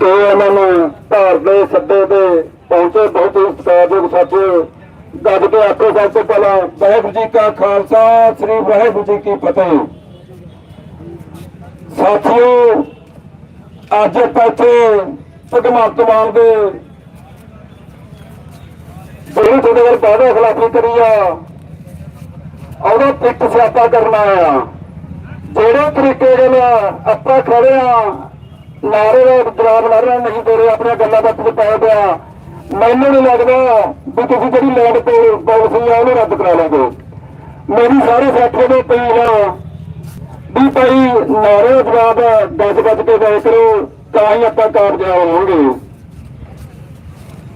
ਤੇ ਉਹਨਾਂ ਨੂੰ ਭਾਰਤ ਦੇ ਸੱਦੇ ਤੇ ਪਹੁੰਚੇ ਬਹੁਤ ਹੀ ਸਤਿਕਾਰਯੋਗ ਸਾਥੀਓ ਗੱਜ ਕੇ ਆਖੋ ਸਭ ਤੋਂ ਪਹਿਲਾਂ, ਵਾਹਿਗੁਰੂ ਜੀ ਕਾ ਖਾਲਸਾ, ਸ੍ਰੀ ਵਾਹਿਗੁਰੂ ਜੀ ਕੀ ਫਤਿਹ। ਸਾਥੀਓ, ਅੱਜ ਆਪਾਂ ਇੱਥੇ ਭਗਵੰਤ ਮਾਨ ਦੇ ਬੜੀ ਤੁਹਾਡੇ ਵੱਲ ਵਾਅਦਾ ਖਿਲਾਫੀ ਕਰੀ ਆ। ਉਹਦਾ ਪਿੱਟ ਸਿਆਪਾ ਕਰਨਾ ਆ। ਜਿਹੜੇ ਤਰੀਕੇ ਦੇ ਨਾਲ ਆਪਾਂ ਖੜੇ ਆ ਨਾਰੇ ਦਾ ਜਵਾਬ ਮਾਰਨਾ ਨਹੀਂ ਦੇ ਰਹੇ ਆਪਣੀਆਂ ਗੱਲਾਂ ਬਾਤ ਤੇ ਪਾਇਆ ਪਿਆ। ਮੈਨੂੰ ਨਹੀਂ ਲੱਗਦਾ ਵੀ ਤੁਸੀਂ ਜਿਹੜੀ ਲੈਂਡ ਪਾਲਿਸੀ ਆ ਉਹਨੂੰ ਰੱਦ ਕਰਾ ਲਓਗੇ ਮੇਰੀ ਸਾਰੇ ਸਾਥੀਆਂ ਨੂੰ ਅਪੀਲ ਆ ਵੀ ਭਾਈ ਨਾਰੇ ਦਾ ਜਵਾਬ ਗੱਜ ਗੱਜ ਕੇ ਦੇ ਕਰੋ ਤਾਂ ਹੀ ਆਪਾਂ ਕਾਮਯਾਬ ਹੋਵਾਂਗੇ।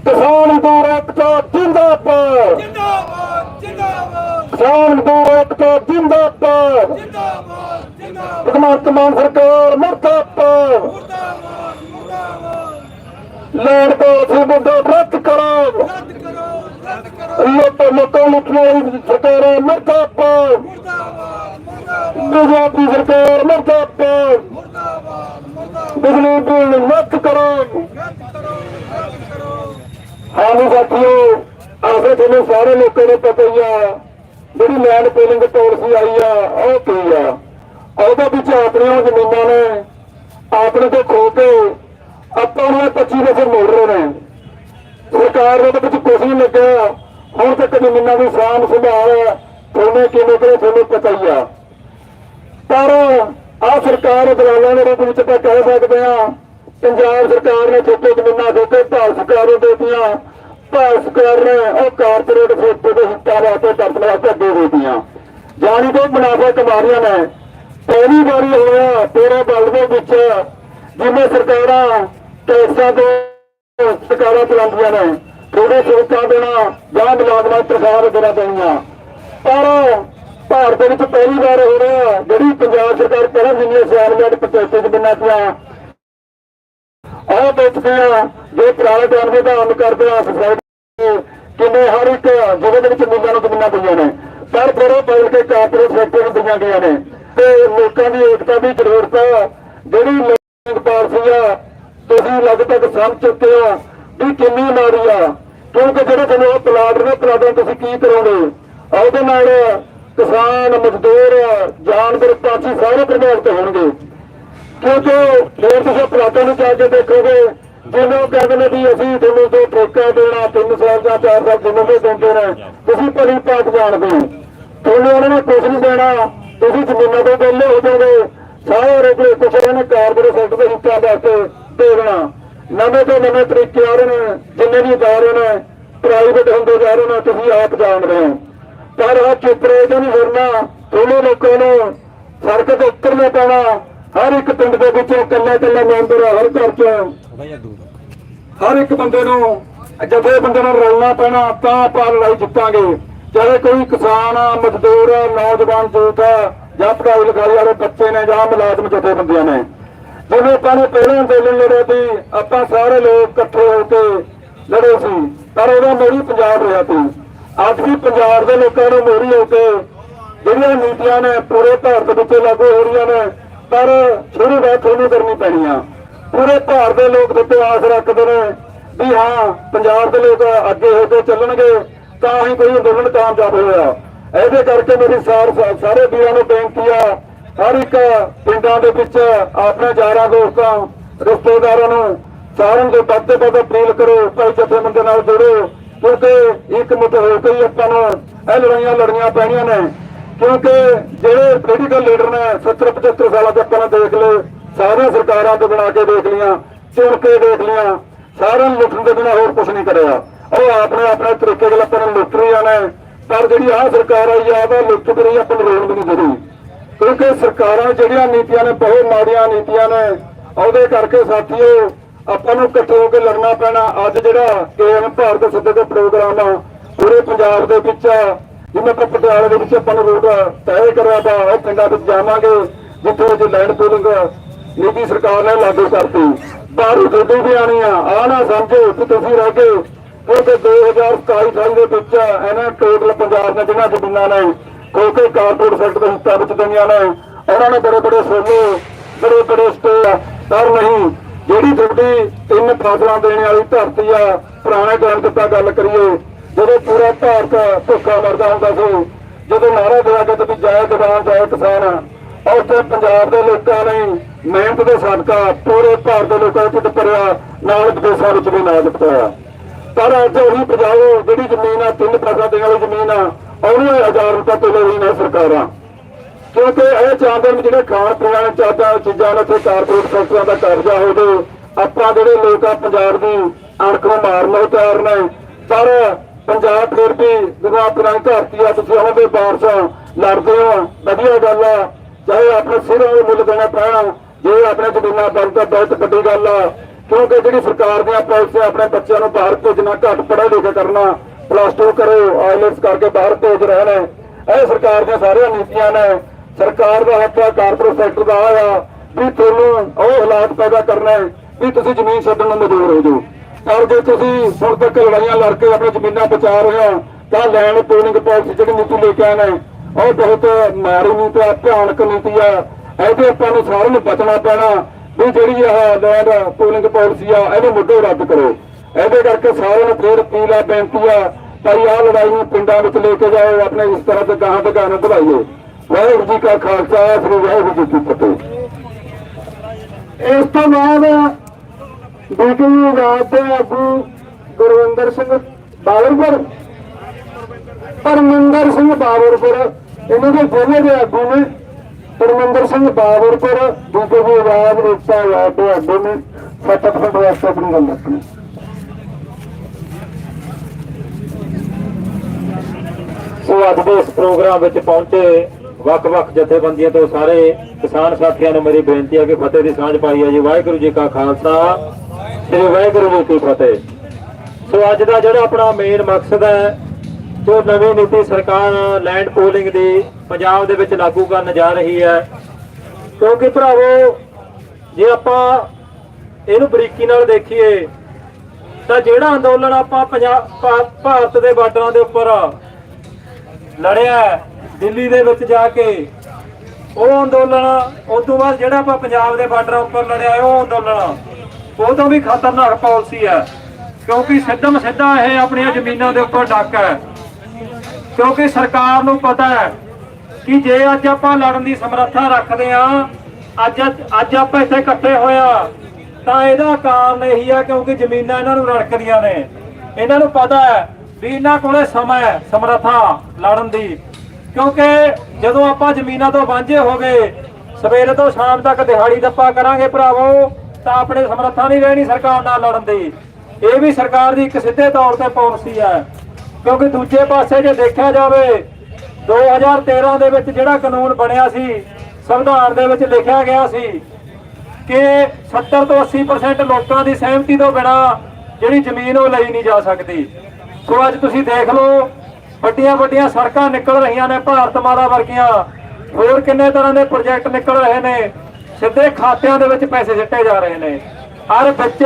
ਕਿਸਾਨ ਮਜ਼ਦੂਰ ਏਕਤਾ ਜਿੰਦਾਬਾਦ। ਜਿੰਦਾਬਾਦ ਜਿੰਦਾਬਾਦ। ਕਿਸਾਨ ਮਜ਼ਦੂਰ ਏਕਤਾ ਜਿੰਦਾਬਾਦ ਜਿੰਦਾਬਾਦ। ਜਿੰਦਾਬਾਦ। ਭਗਵੰਤ ਮਾਨ ਸਰਕਾਰ ਮੁਰਦਾਬਾਦ। ਲੈਣ ਪਾਲਿਸੀ ਮੁੱਦਾ ਰੱਦ ਕਰੋ ਲੋਕ ਲੋਕਾਂ ਮੁਖੀਆਂ ਸਰਕਾਰ ਮੁਰਦਾਬਾਦ। ਬੀਜੇਪੀ ਸਰਕਾਰ ਮੁਰਦਾਬਾਦ। ਬਿਜਲੀ ਬਿੱਲ ਰੱਦ ਕਰੋ ਹਾਂਜੀ ਸਾਥੀਓ ਆਖੇ ਤੁਹਾਨੂੰ ਸਾਰੇ ਲੋਕਾਂ ਨੂੰ ਪਤਾ ਹੀ ਆ ਜਿਹੜੀ ਲੈਂਡ ਪੂਲਿੰਗ ਪਾਲਿਸੀ ਆਈ ਆ ਉਹ ਕੀ ਆ? ਉਹਦੇ ਵਿੱਚ ਆਪਣੀਆਂ ਜ਼ਮੀਨਾਂ ਨੇ, ਆਪਣੇ ਤੋਂ ਖੋ ਕੇ ਆਪਾਂ ਨੂੰ 25 ਵਜੇ ਮੋੜ ਰਹੇ ਨੇ ਸਰਕਾਰ ਦੇ ਵਿੱਚ ਕੁਝ ਨਹੀਂ ਲੱਗਿਆ, ਹੁਣ ਤੱਕ ਜ਼ਮੀਨਾਂ ਦੀ ਸਾਂਭ ਸੰਭਾਲ ਤੁਹਾਨੂੰ ਕਿਵੇਂ ਕਰੇ ਤੁਹਾਨੂੰ ਪਤਾ ਹੀ ਆ। ਪਰ ਆ ਸਰਕਾਰ ਦਲਾਲਾਂ ਦੇ ਰੂਪ ਵਿੱਚ ਆਪਾਂ ਕਹਿ ਸਕਦੇ ਆ ਪੰਜਾਬ ਸਰਕਾਰ ਨੇ ਛੋਟੇ ਜ਼ਮੀਨਾਂ ਦੇ ਕੇ ਭਾਰਤ ਸਰਕਾਰ ਨੂੰ ਦੇਤੀਆਂ, ਭਾਰਤ ਸਰਕਾਰ ਨੇ ਉਹ ਕਾਰਪੋਰੇਟ ਖੇਤਰ ਦੇ ਹਿੱਤਾਂ ਵਾਸਤੇ ਦਰਪਣ ਵਾਸਤੇ ਅੱਗੇ ਦੇਤੀਆਂ। ਜਾਣੀ ਕਿ ਮੁਨਾਫਾ ਕਮਾ ਰਹੀਆਂ ਨੇ। ਪਹਿਲੀ ਵਾਰੀ ਹੋਇਆ ਤੇਰੇ ਬਲ ਦੇ ਵਿੱਚ, ਜਿਵੇਂ ਸਰਕਾਰਾਂ ਟੈਕਸਾਂ ਤੋਂ ਸਰਕਾਰਾਂ ਚਲਾਉਂਦੀਆਂ ਨੇ ਥੋੜੇ ਸੋਚਾਂ ਦੇਣਾ ਜਾਂ ਮੁਲਾਜ਼ਮਾਂ ਪ੍ਰਸਾਰ ਦੇਣਾ ਪੈਣੀਆਂ ਪਰ ਭਾਰਤ ਦੇ ਵਿੱਚ ਪਹਿਲੀ ਵਾਰ ਹੋ ਰਿਹਾ, ਜਿਹੜੀ ਪੰਜਾਬ ਸਰਕਾਰ ਪਹਿਲਾਂ ਜਿੰਨੀਆਂ ਸਿਆਣੀਆਂ ਦੇ ਪੰਚਾਇਤਾਂ ਚ ਬਿਨਾਂ ਦੀਆਂ ਆਹ ਬੈਠਦੀਆਂ ਜੇ ਪੁਰਾਣੇ ਟਾਈਮ ਦੇ ਧਾਰਨ ਕਰਦੇ ਆ ਸੋਸਾਇਟੀ ਕਿਵੇਂ ਹਰ ਇੱਕ ਜਗ੍ਹਾ ਦੇ ਵਿੱਚ ਮੁੰਡਿਆਂ ਨੂੰ ਜ਼ਮੀਨਾਂ ਪਈਆਂ ਨੇ। ਪਰ ਬੜੇ ਬਦਲ ਕੇ ਕਾਰਪੋਰੇਟ ਸੈਕਟਰ ਨੂੰ ਪਈਆਂ ਗਈਆਂ ਨੇ। ਤੇ ਲੋਕਾਂ ਦੀ ਏਕਤਾ ਦੀ ਜ਼ਰੂਰਤ ਆ ਜਿਹੜੀ ਲੋਕ ਪਾਲਸੀ ਆ, ਤੁਸੀਂ ਲਗਭਗ ਸਮਝ ਚੁੱਕੇ ਹੋ ਵੀ ਕਿੰਨੀ ਮਾੜੀ ਆ। ਕਿਉਂਕਿ ਜਿਹੜੇ ਤੁਹਾਨੂੰ ਉਹ ਪਲਾਟ ਨੇ, ਪਲਾਟਾਂ ਤੁਸੀਂ ਕੀ ਕਰੋਗੇ? ਉਹਦੇ ਨਾਲ ਕਿਸਾਨ, ਮਜ਼ਦੂਰ, ਜਾਨਵਰ ਪੰਛੀ ਸਾਰੇ ਪ੍ਰਭਾਵਿਤ ਹੋਣਗੇ। ਕਿਉਂਕਿ ਫਿਰ ਤੁਸੀਂ ਪਲਾਟਾਂ ਨੂੰ ਜਾ ਕੇ ਦੇਖੋਗੇ, ਜਿਵੇਂ ਉਹ ਕਹਿੰਦੇ ਨੇ ਵੀ ਅਸੀਂ ਤੁਹਾਨੂੰ ਜੋ ਠੇਕਾ ਦੇਣਾ 3 ਸਾਲ ਜਾਂ 4 ਸਾਲ ਜਿੰਨੇ ਦੇ ਦਿੰਦੇ ਨੇ, ਤੁਸੀਂ ਭਲੀ ਪਾਟ ਜਾਣਦੇ ਹੋ। ਤੁਹਾਨੂੰ ਉਹਨਾਂ ਨੇ ਕੁਝ ਨਹੀਂ ਦੇਣਾ। ਤੁਸੀਂ ਜ਼ਮੀਨਾਂ ਤੋਂ ਵਿਹਲੇ ਹੋ ਜਾਓਗੇ। ਸਾਰੇ ਕੋਈ ਕੁਛ ਨੇ ਕਾਰਪੋਰੇਟ ਸੈਕਟਰ ਦੇ ਹਿੱਤਾਂ ਵਾਸਤੇ ਦੇ ਨਵੇਂ ਤੋਂ ਨਵੇਂ ਤਰੀਕੇ ਆ ਰਹੇ ਨੇ, ਜਿੰਨੇ ਵੀ ਅਦਾਰੇ ਨੇ ਪ੍ਰਾਈਵੇਟ ਹੁੰਦੇ ਜਾ ਰਹੇ ਨੇ, ਤੁਸੀਂ ਆਪ ਜਾਣ ਹੋ। ਪਰ ਆ ਚੁੱਪ ਰਹੇ ਨਹੀਂ ਫਿਰਨਾ ਤੁਹਾਨੂੰ ਲੋਕਾਂ ਨੂੰ ਸੜਕ ਤੇ ਉਤਰਨਾ ਪੈਣਾ, ਹਰ ਇੱਕ ਪਿੰਡ ਦੇ ਵਿੱਚੋਂ ਇਕੱਲਾ ਇਕੱਲਾ ਮੈਂਬਰ ਹਰ ਘਰ ਚੋਂ। ਹਰ ਇੱਕ ਬੰਦੇ ਨੂੰ, ਜਦੇ ਬੰਦੇ ਨੂੰ ਰਲਣਾ ਪੈਣਾ, ਤਾਂ ਆਪਾਂ ਲੜਾਈ ਜਿੱਤਾਂਗੇ। ਚਾਹੇ ਕੋਈ ਕਿਸਾਨ ਆ, ਮਜ਼ਦੂਰ ਆ, ਨੌਜਵਾਨ ਯੂਥ ਆ, ਜਾਂ ਪੜ੍ਹਾਈ ਲਿਖਾਈ ਵਾਲੇ ਬੱਚੇ ਨੇ ਜਾਂ ਮੁਲਾਜ਼ਮ ਜਥੇਬੰਦੀਆਂ ਨੇ, ਜਿਵੇਂ ਆਪਾਂ ਨੇ ਪਹਿਲਾਂ ਅੰਦੋਲਨ ਲੜਿਆ ਸੀ ਆਪਾਂ ਸਾਰੇ ਲੋਕ ਇਕੱਠੇ ਹੋ ਕੇ ਲੜੇ ਸੀ, ਪਰ ਉਹਦਾ ਮੋਰੀ ਪੰਜਾਬ ਰਿਹਾ ਸੀ। ਅੱਜ ਵੀ ਪੰਜਾਬ ਦੇ ਲੋਕਾਂ ਨੂੰ ਮੋਰੀ ਹੋ ਕੇ ਜਿਹੜੀਆਂ ਨੀਤੀਆਂ ਨੇ ਪੂਰੇ ਭਾਰਤ ਵਿੱਚ ਲਾਗੂ ਹੋ ਰਹੀਆਂ ਨੇ, ਪਰ ਸ਼ੁਰੂਆਤ ਤੁਹਾਨੂੰ ਕਰਨੀ ਪੈਣੀ ਆ। ਪੂਰੇ ਭਾਰਤ ਦੇ ਲੋਕ ਦਿੱਤੇ ਆਸ ਰੱਖਦੇ ਨੇ ਵੀ ਹਾਂ, ਪੰਜਾਬ ਦੇ ਲੋਕ ਅੱਗੇ ਹੋ ਕੇ ਚੱਲਣਗੇ। ਤਾਂ ਹੀ ਕੋਈ ਅੰਦੋਲਨ ਕਾਮਯਾਬ ਹੋਇਆ। ਇਹਦੇ ਕਰਕੇ ਮੇਰੀ ਸਾਰ ਸਾਰੇ ਵੀਰਾਂ ਨੂੰ ਬੇਨਤੀ ਆ, ਹਰ ਇੱਕ ਪਿੰਡਾਂ ਦੇ ਵਿੱਚ ਆਪਣੇ ਯਾਰਾਂ ਦੋਸਤਾਂ, ਰਿਸ਼ਤੇਦਾਰਾਂ ਨੂੰ ਸਾਰਿਆਂ ਨੂੰ ਵੱਧ ਤੋਂ ਵੱਧ ਅਪੀਲ ਕਰੋ, ਭਾਈ ਜਥੇਬੰਦੀ ਨਾਲ ਜੁੜੋ, ਕਿਉਂਕਿ ਇੱਕ ਮੁੱਠ ਹੋ ਕੇ ਹੀ ਆਪਾਂ ਨੂੰ ਇਹ ਲੜਾਈਆਂ ਲੜਨੀਆਂ ਪੈਣੀਆਂ ਨੇ। ਕਿਉਂਕਿ ਜਿਹੜੇ ਪੋਲੀਟੀਕਲ ਲੀਡਰ ਨੇ 70 75 ਸਾਲਾਂ ਤੋਂ ਆਪਾਂ ਨੇ ਦੇਖ ਲਏ, ਸਾਰੀਆਂ ਸਰਕਾਰਾਂ ਤੋਂ ਬਣਾ ਕੇ ਦੇਖ ਲੀਆਂ ਚੁਣ ਕੇ ਦੇਖ ਲੀਆਂ ਸਾਰਿਆਂ ਨੂੰ ਲੁੱਟਣ ਦੇ ਬਿਨਾਂ ਹੋਰ ਕੁਝ ਨਹੀਂ ਕਰਿਆ। ਉਹ ਆਪਣੇ ਆਪਣੇ ਤਰੀਕੇ ਨਾਲ ਆਪਾਂ ਨੂੰ ਲੁੱਟ ਰਹੀਆਂ ਨੇ ਪਰ ਜਿਹੜੀ ਆਹ ਸਰਕਾਰ ਆਈ ਆ ਉਹ ਲੁੱਟ ਰਹੀ ਆਪਾਂ ਨੂੰ ਰੋਣ ਵੀ ਨਹੀਂ ਦੇਣੀ। ਕਿਉਂਕਿ ਸਰਕਾਰਾਂ ਜਿਹੜੀਆਂ ਨੀਤੀਆਂ ਨੇ, ਬਹੁਤ ਮਾੜੀਆਂ ਨੀਤੀਆਂ ਨੇ, ਉਹਦੇ ਕਰਕੇ ਸਾਥੀਓ ਆਪਾਂ ਨੂੰ ਇਕੱਠੇ ਹੋ ਕੇ ਲੜਨਾ ਪੈਣਾ। ਅੱਜ ਜਿਹੜਾ ਕੇਐਮ ਭਾਰਤ ਸੱਦੇ ਦੇ ਪ੍ਰੋਗਰਾਮ ਆ, ਪੂਰੇ ਪੰਜਾਬ ਦੇ ਵਿੱਚ ਜਿਵੇਂ ਆਪਾਂ ਪਟਿਆਲੇ ਦੇ ਵਿੱਚ ਆਪਾਂ ਨੂੰ ਰੋਡ ਤੈਅ ਕਰਿਆ ਤਾਂ ਉਹ ਪਿੰਡਾਂ ਵਿੱਚ ਜਾਵਾਂਗੇ, ਜਿੱਥੇ ਅੱਜ ਲੈਂਡ ਪੂਲਿੰਗ ਨੀਤੀ ਸਰਕਾਰ ਨੇ ਲਾਗੂ ਕਰਤੀ। ਪਰ ਗੱਡੀ ਵੀ ਆਣੀ ਆ ਆ ਨਾ ਸਮਝੋ ਕਿ ਤੁਸੀਂ ਰਹਿ ਗਏ। ਕਿਉਂਕਿ 2027 ਸਾਲ ਦੇ ਵਿੱਚ ਇਹਨਾਂ ਟੋਟਲ ਪੰਜਾਬ ਨੇ ਜਿਹਨਾਂ ਜ਼ਮੀਨਾਂ ਨੇ, ਕੋਈ ਕੋਈ ਕਾਰਪੋਰੇਟ ਸੈਕਟਰ ਦੇ ਹਿੱਤਾਂ ਵਿੱਚ ਦਈਆਂ ਨੇ, ਉਹਨਾਂ ਨੇ ਬੜੇ ਬੜੇ ਸੋਲੇ ਬੜੇ ਬੜੇ ਸਟੇ ਪਰ ਨਹੀਂ, ਜਿਹੜੀ ਤੁਹਾਡੀ ਤਿੰਨ ਫਸਲਾਂ ਦੇਣ ਵਾਲੀ ਧਰਤੀ ਆ, ਪੁਰਾਣੇ ਟਾਈਮ ਤੇ ਤਾਂ ਗੱਲ ਕਰੀਏ, ਜਦੋਂ ਪੂਰਾ ਭਾਰਤ ਭੁੱਖਾ ਮਰਦਾ ਹੁੰਦਾ ਸੀ, ਜਦੋਂ ਨਾਰਾ ਦਿਆ ਗਿਆ ਕਿ ਜਾਇ ਜਵਾਨ ਜਾਇ ਕਿਸਾਨ ਉੱਥੇ ਪੰਜਾਬ ਦੇ ਲੋਕਾਂ ਨੇ ਮਿਹਨਤ ਦੇ ਸਦਕਾ ਪੂਰੇ ਭਾਰਤ ਦੇ ਲੋਕਾਂ ਦੇ ਢਿੱਡ ਭਰਿਆ, ਨਾਲ ਵਿਦੇਸ਼ਾਂ ਵਿੱਚ ਵੀ ਨਾਮ ਦਿੱਤਾ ਪਰ ਅੱਜ ਉਹੀ ਬਜਾਓ ਜਿਹੜੀ ਜ਼ਮੀਨ ਆ, ਤਿੰਨ ਫਸਲਾਂ ਦੇਣ ਵਾਲੀ ਜ਼ਮੀਨ ਆ, ਉਹਨੂੰ 1000 ਰੁਪਏ ਕਿਲੋ ਵੀ ਨੇ ਸਰਕਾਰਾਂ। ਕਿਉਂਕਿ ਇਹ ਚਾਹੁੰਦੇ ਨੇ ਜਿਹੜੇ ਖਾਣ ਪੀਣ ਵਾਲੇ ਚਾਹਤਾ ਚੀਜ਼ਾਂ ਨੇ, ਉੱਥੇ ਕਾਰਪੋਰੇਟ ਫੈਕਟਰੀਆਂ ਦਾ ਕਬਜ਼ਾ ਹੋ ਆਪਾਂ ਜਿਹੜੇ ਲੋਕ ਆ ਪੰਜਾਬ ਦੀ, ਅਣਖ ਨੂੰ ਮਾਰਨਾ ਉਤਾਰਨਾ ਪਰ ਪੰਜਾਬ ਫਿਰ ਵੀ ਜਦੋਂ ਆਪਣਾ ਧਰਤੀ ਆ, ਤੁਸੀਂ ਉਹਦੇ ਬਾਰਸ ਲੜਦੇ ਹੋ, ਵਧੀਆ ਗੱਲ ਆ। ਚਾਹੇ ਆਪਣੇ ਸਿਰਾਂ ਦੇ ਮੁੱਲ ਦੇਣਾ ਪੈਣਾ, ਜੇ ਆਪਣੇ ਜ਼ਮੀਨਾਂ ਬੰਦ ਤਾਂ ਬਹੁਤ ਵੱਡੀ ਗੱਲ ਆ। ਕਿਉਂਕਿ ਜਿਹੜੀ ਸਰਕਾਰ ਦੀਆਂ ਪਾਲਿਸੀਆਂ ਆਪਣੇ ਬੱਚਿਆਂ ਨੂੰ ਬਾਹਰ ਭੇਜਣਾ, ਘੱਟ ਪੜ੍ਹਾ ਲਿਖਿਆ ਕਰਨਾ ਪਲੱਸ 2 ਕਰੋ ਆਈਲੈਟਸ ਕਰਕੇ ਬਾਹਰ ਭੇਜ ਰਹੇ ਨੇ। ਇਹ ਸਰਕਾਰ ਦੀਆਂ ਸਾਰੀਆਂ ਨੀਤੀਆਂ ਨੇ। ਸਰਕਾਰ ਦਾ ਹੱਥ ਆ ਕਾਰਪੋਰੇਟ ਸੈਕਟਰ ਦਾ ਆ ਵੀ ਤੁਹਾਨੂੰ ਉਹ ਹਾਲਾਤ ਪੈਦਾ ਕਰਨਾ ਹੈ ਵੀ ਤੁਸੀਂ ਜ਼ਮੀਨ ਛੱਡਣ ਨੂੰ ਮਜਬੂਰ ਹੋ ਜਾਓ। ਪਰ ਜੇ ਤੁਸੀਂ ਹੁਣ ਤੱਕ ਲੜਾਈਆਂ ਲੜ ਕੇ ਆਪਣੀ ਜ਼ਮੀਨਾਂ ਬਚਾ ਰਹੇ ਹੋ, ਤਾਂ ਲੈਂਡ ਪੂਲਿੰਗ ਪਾਲਿਸੀ ਜਿਹੜੀ ਨੀਤੀ ਲੈ ਕੇ ਆਏ ਨੇ, ਉਹ ਬਹੁਤ ਮਾੜੀ ਨੀਤੀ ਆ ਭਿਆਨਕ ਨੀਤੀ ਆ ਇਹਦੇ ਆਪਾਂ ਨੂੰ ਸਾਰਿਆਂ ਨੂੰ ਬਚਣਾ ਪੈਣਾ। ਵੀ ਜਿਹੜੀ ਇਹ ਲੈਂਡ ਪੂਲਿੰਗ ਪਾਲਿਸੀ ਆ, ਇਹਨੂੰ ਮੁੱਢੋਂ ਰੱਦ ਕਰੋ। ਇਹਦੇ ਕਰਕੇ ਸਾਰਿਆਂ ਨੂੰ ਫੇਰ ਅਪੀਲ ਆ ਬੇਨਤੀ ਆ, ਭਾਈ ਆਹ ਲੜਾਈ ਨੂੰ ਪਿੰਡਾਂ ਵਿੱਚ ਲੈ ਕੇ ਜਾਓ, ਆਪਣੇ ਇਸ ਤਰ੍ਹਾਂ ਦੇ ਗਾਹਾਂ ਦੇ ਗਾਹਾਂ ਨੂੰ ਵਾਹਿਗੁਰੂ ਜੀ ਕਾ ਖਾਲਸਾ, ਸ੍ਰੀ ਵਾਹਿਗੁਰੂ ਜੀ ਕੀ ਫਤਿਹ। ਇਸ ਤੋਂ ਬਾਅਦ ਬੀਬੀ ਰਾਤ ਦੇ ਆਗੂ ਗੁਰਵਿੰਦਰ ਸਿੰਘ ਬਾਵਰਪੁਰ ਪਰਮਿੰਦਰ ਸਿੰਘ ਬਾਵਰਪੁਰ ਇਹਨਾਂ ਦੇ ਜ਼ਿਲ੍ਹੇ ਦੇ ਆਗੂ ਨੇ। ਪਰਮਿੰਦਰ ਸਿੰਘ ਬਾਵਰਪੁਰ ਬੀਬੀ ਦੀ ਆਵਾਜ਼ ਰੇਤਾ ਰਾਤ ਦੇ ਆਗੂ ਨੇ ਫਤਿਹਪੁਰ ਵਾਸਤੇ ਆਪਣੀ ਗੱਲ ਰੱਖਣੀ ਸੋ ਅੱਜ ਦੇ ਇਸ ਪ੍ਰੋਗਰਾਮ ਵਿੱਚ ਪਹੁੰਚੇ ਵੱਖ-ਵੱਖ ਜਥੇਬੰਦੀਆਂ ਤੋਂ ਸਾਰੇ ਕਿਸਾਨ ਸਾਥੀਆਂ ਨੂੰ ਮੇਰੀ ਬੇਨਤੀ ਹੈ ਕਿ ਫਤਿਹ ਦੀ ਸਾਂਝ ਪਾਈ ਹੈ ਜੀ। ਵਾਹਿਗੁਰੂ ਜੀ ਕਾ ਖਾਲਸਾ, ਸ੍ਰੀ ਵਾਹਿਗੁਰੂ ਜੀ ਕੀ ਫਤਿਹ। ਸੋ ਅੱਜ ਦਾ ਜਿਹੜਾ ਆਪਣਾ ਮੇਨ ਮਕਸਦ ਹੈ ਜੋ ਨਵੀਂ ਨੀਤੀ ਸਰਕਾਰ ਲੈਂਡ ਪੂਲਿੰਗ ਦੀ ਪੰਜਾਬ ਦੇ ਵਿੱਚ ਲਾਗੂ ਕਰਨ ਜਾ ਰਹੀ ਹੈ, ਕਿਉਂਕਿ ਭਰਾਵੋ, ਜੇ ਆਪਾਂ ਇਹਨੂੰ ਬਰੀਕੀ ਨਾਲ ਦੇਖੀਏ, ਤਾਂ ਜਿਹੜਾ ਅੰਦੋਲਨ ਆਪਾਂ ਪੰਜਾਬ, ਭਾ- ਭਾਰਤ ਦੇ ਬਾਰਡਰਾਂ ਦੇ ਉੱਪਰ ਲੜਿਆ ਦਿੱਲੀ ਦੇ ਵਿੱਚ ਜਾ ਕੇ, ਉਹ ਅੰਦੋਲਨ, ਉਸ ਤੋਂ ਬਾਅਦ ਜਿਹੜਾ ਆਪਾਂ ਪੰਜਾਬ ਦੇ ਬਾਰਡਰਾਂ ਉੱਪਰ ਲੜਿਆ ਉਹ ਅੰਦੋਲਨ ਉਹ ਤੋਂ ਵੀ ਖਤਰਨਾਕ ਪਾਲਿਸੀ ਹੈ, ਕਿਉਂਕਿ ਸਿੱਧਮ ਸਿੱਧਾ ਇਹ ਆਪਣੀਆਂ ਜ਼ਮੀਨਾਂ ਦੇ ਉੱਪਰ ਡੱਕ ਹੈ। ਕਿਉਂਕਿ ਸਰਕਾਰ ਨੂੰ ਪਤਾ ਹੈ ਕਿ ਜੇ ਅੱਜ ਆਪਾਂ ਲੜਨ ਦੀ ਸਮਰੱਥਾ ਰੱਖਦੇ ਆ ਅੱਜ ਅੱਜ ਆਪਾਂ ਇੱਥੇ ਇਕੱਠੇ ਹੋਇਆ ਤਾਂ ਇਹਦਾ ਕਾਰਨ ਇਹੀ ਆ ਕਿਉਂਕਿ ਜ਼ਮੀਨਾਂ ਇਹਨਾਂ ਨੂੰ ਰੜਕਦੀਆਂ ਨੇ। ਇਹਨਾਂ ਨੂੰ ਪਤਾ ਹੈ ਵੀ ਇਹਨਾਂ ਕੋਲੇ ਸਮਾਂ ਹੈ, ਸਮਰੱਥਾ ਲੜਨ ਦੀ। ਕਿਉਂਕਿ ਜਦੋਂ ਆਪਾਂ ਜ਼ਮੀਨਾਂ ਤੋਂ ਵਾਂਝੇ ਹੋ ਗਏ, ਸਵੇਰੇ ਤੋਂ ਸ਼ਾਮ ਤੱਕ ਦਿਹਾੜੀ ਦੱਪਾ ਕਰਾਂਗੇ ਭਰਾਵੋ, ਤਾਂ ਆਪਣੇ ਸਮਰੱਥਾ ਨਹੀਂ ਰਹਿਣੀ ਸਰਕਾਰ ਨਾਲ ਲੜਨ ਦੀ। ਇਹ ਵੀ ਸਰਕਾਰ ਦੀ ਇੱਕ ਸਿੱਧੇ ਤੌਰ ਤੇ ਪਾਲਿਸੀ ਹੈ। ਕਿਉਂਕਿ ਦੂਜੇ ਪਾਸੇ ਜੇ ਦੇਖਿਆ ਜਾਵੇ 2013 ਦੇ ਵਿੱਚ ਜਿਹੜਾ ਕਾਨੂੰਨ ਬਣਿਆ ਸੀ, ਸੰਵਿਧਾਨ ਦੇ ਵਿੱਚ ਲਿਖਿਆ ਗਿਆ ਸੀ ਕਿ 70 ਤੋਂ 80% ਲੋਕਾਂ ਦੀ ਸਹਿਮਤੀ ਤੋਂ ਬਿਨਾ ਜਿਹੜੀ ਜ਼ਮੀਨ ਉਹ ਲਈ ਨਹੀਂ ਜਾ ਸਕਦੀ। ਸੋ ਅੱਜ ਤੁਸੀਂ ਦੇਖ ਲਓ ਵੱਡੀਆਂ ਵੱਡੀਆਂ ਸੜਕਾਂ ਨਿਕਲ ਰਹੀਆਂ ਨੇ ਭਾਰਤ ਮਾਲਾ ਵਰਗੀਆਂ। ਹੋਰ ਕਿੰਨੇ ਤਰ੍ਹਾਂ ਦੇ ਪ੍ਰੋਜੈਕਟ ਨਿਕਲ ਰਹੇ ਨੇ, ਸਿੱਧੇ ਖਾਤਿਆਂ ਦੇ ਵਿੱਚ ਪੈਸੇ ਸਿੱਟੇ ਜਾ ਰਹੇ ਨੇ। ਹਰ ਵਿੱਚ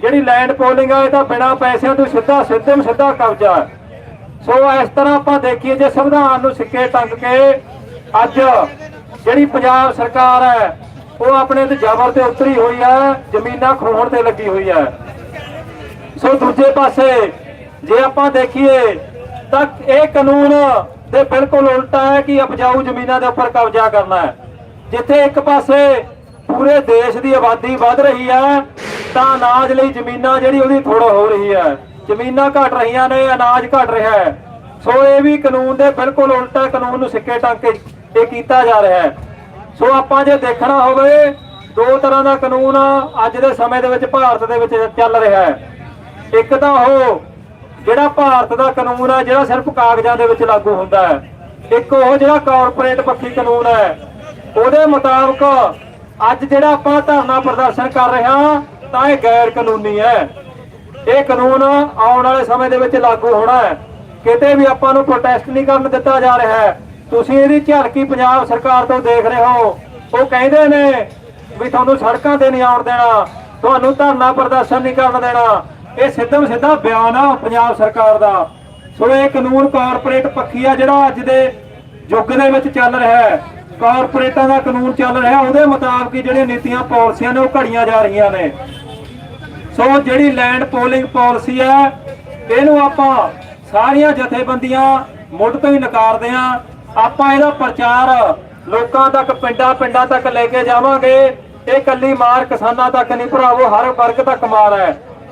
ਜਿਹੜੀ ਲੈਂਡ ਪੋਲਿੰਗ ਆ, ਇਹ ਤਾਂ ਬਿਨਾਂ ਪੈਸਿਆਂ ਤੋਂ ਸਿੱਧਾ ਸਿੱਧੇ ਸਿੱਧਾ ਕਬਜ਼ਾ ਹੈ। ਸੋ ਇਸ ਤਰ੍ਹਾਂ ਆਪਾਂ ਦੇਖੀਏ ਜੇ ਸੰਵਿਧਾਨ ਨੂੰ ਸਿੱਕੇ ਟੰਗ ਕੇ ਅੱਜ ਜਿਹੜੀ ਪੰਜਾਬ ਸਰਕਾਰ ਹੈ, ਉਹ ਆਪਣੇ ਤੇ ਜ਼ਬਰ ਤੇ ਉਤਰੀ ਹੋਈ ਹੈ, ਜ਼ਮੀਨਾਂ ਖੋਹਣ ਤੇ ਲੱਗੀ ਹੋਈ ਹੈ। ਸੋ ਦੂਜੇ ਪਾਸੇ ਜੇ ਆਪਾਂ ਦੇਖੀਏ, ਤਾਂ ਇਹ ਕਾਨੂੰਨ ਦੇ ਬਿਲਕੁਲ ਉਲਟਾ ਹੈ ਕਿ ਉਪਜਾਊ ਜ਼ਮੀਨਾਂ ਦੇ ਉੱਪਰ ਕਬਜ਼ਾ ਕਰਨਾ ਹੈ। ਜਿੱਥੇ ਇੱਕ ਪਾਸੇ ਪੂਰੇ ਦੇਸ਼ ਦੀ ਆਬਾਦੀ ਵੱਧ ਰਹੀ ਹੈ, ਤਾਂ ਅਨਾਜ ਲਈ ਜ਼ਮੀਨਾਂ ਜਿਹੜੀ ਉਹਦੀ ਥੋੜਾ ਹੋ ਰਹੀ ਹੈ। ਜ਼ਮੀਨਾਂ ਘਟ ਰਹੀਆਂ ਨੇ, ਅਨਾਜ ਘਟ ਰਿਹਾ ਹੈ। ਸੋ ਇਹ ਵੀ ਕਾਨੂੰਨ ਦੇ ਬਿਲਕੁਲ ਉਲਟਾ ਕਾਨੂੰਨ ਨੂੰ ਸਿੱਕੇ ਟੰਗ ਕੇ ਕੀਤਾ ਜਾ ਰਿਹਾ ਹੈ। ਸੋ ਆਪਾਂ ਜੇ ਦੇਖਣਾ ਹੋਵੇ, ਦੋ ਤਰ੍ਹਾਂ ਦਾ ਕਾਨੂੰਨ ਅੱਜ ਦੇ ਸਮੇਂ ਦੇ ਵਿੱਚ ਭਾਰਤ ਦੇ ਵਿੱਚ ਚੱਲ ਰਿਹਾ ਹੈ। ਇੱਕ ਤਾਂ ਉਹ ਜਿਹੜਾ ਭਾਰਤ ਦਾ ਕਾਨੂੰਨ ਹੈ ਜਿਹੜਾ ਸਿਰਫ ਕਾਗਜ਼ਾਂ ਦੇ ਵਿੱਚ ਲਾਗੂ ਹੁੰਦਾ ਹੈ। ਇੱਕ ਉਹ ਜਿਹੜਾ ਕਾਰਪੋਰੇਟ ਪੱਖੀ ਕਾਨੂੰਨ ਹੈ। ਉਹਦੇ ਮੁਤਾਬਕ ਅੱਜ ਜਿਹੜਾ ਆਪਾਂ ਧਰਨਾ ਪ੍ਰਦਰਸ਼ਨ ਕਰ ਰਹੇ ਹਾਂ, ਤਾਂ ਇਹ ਗੈਰ ਕਾਨੂੰਨੀ ਹੈ। ਇਹ ਕਾਨੂੰਨ ਆਉਣ ਵਾਲੇ ਸਮੇਂ ਦੇ ਵਿੱਚ ਲਾਗੂ ਹੋਣਾ ਹੈ। ਕਿਤੇ ਵੀ ਆਪਾਂ ਨੂੰ ਪ੍ਰੋਟੈਸਟ ਨਹੀਂ ਕਰਨ ਦਿੱਤਾ ਜਾ ਰਿਹਾ ਹੈ। ਤੁਸੀਂ ਇਹਦੀ ਝਲਕੀ ਪੰਜਾਬ ਸਰਕਾਰ ਤੋਂ ਦੇਖ ਰਹੇ ਹੋ। ਉਹ ਕਹਿੰਦੇ ਨੇ ਵੀ ਤੁਹਾਨੂੰ ਸੜਕਾਂ ਤੇ ਨਹੀਂ ਆਉਣ ਦੇਣਾ, ਤੁਹਾਨੂੰ ਧਰਨਾ ਪ੍ਰਦਰਸ਼ਨ ਨਹੀਂ ਕਰਨ ਦੇਣਾ। ਇਹ ਸਿੱਧਮ ਸਿੱਧਾ ਬਿਆਨ ਆ ਪੰਜਾਬ ਸਰਕਾਰ ਦਾ। ਸੋ ਇਹ ਕਾਨੂੰਨ ਕਾਰਪੋਰੇਟ ਪੱਖੀ ਆ ਜਿਹੜਾ ਅੱਜ ਦੇ ਯੁੱਗ ਦੇ ਵਿੱਚ ਚੱਲ ਰਿਹਾ ਹੈ। ਕਾਰਪੋਰੇਟਾਂ ਦਾ ਕਾਨੂੰਨ ਚੱਲ ਰਿਹਾ, ਉਹਦੇ ਮੁਤਾਬਕ ਜਿਹੜੀਆਂ ਨੀਤੀਆਂ, ਪਾਲਿਸੀਆਂ ਨੇ ਉਹ ਘੜੀਆਂ ਜਾ ਰਹੀਆਂ ਨੇ। ਸੋ ਜਿਹੜੀ ਲੈਂਡ ਪੋਲਿੰਗ ਪਾਲਿਸੀ ਹੈ, ਇਹਨੂੰ ਆਪਾਂ ਸਾਰੀਆਂ ਜਥੇਬੰਦੀਆਂ ਮੁੱਢ ਤੋਂ ਹੀ ਨਕਾਰਦੇ ਆ ਆਪਾਂ ਇਹਦਾ ਪ੍ਰਚਾਰ ਲੋਕਾਂ ਤੱਕ ਪਿੰਡਾਂ ਪਿੰਡਾਂ ਤੱਕ ਲੈ ਕੇ ਜਾਵਾਂਗੇ। ਇਹ ਕੱਲੀ ਮਾਰ ਕਿਸਾਨਾਂ ਤੱਕ ਨਹੀਂ ਭਰਾਵੋ ਹਰ ਵਰਗ ਤੱਕ ਮਾਰ ਹੈ।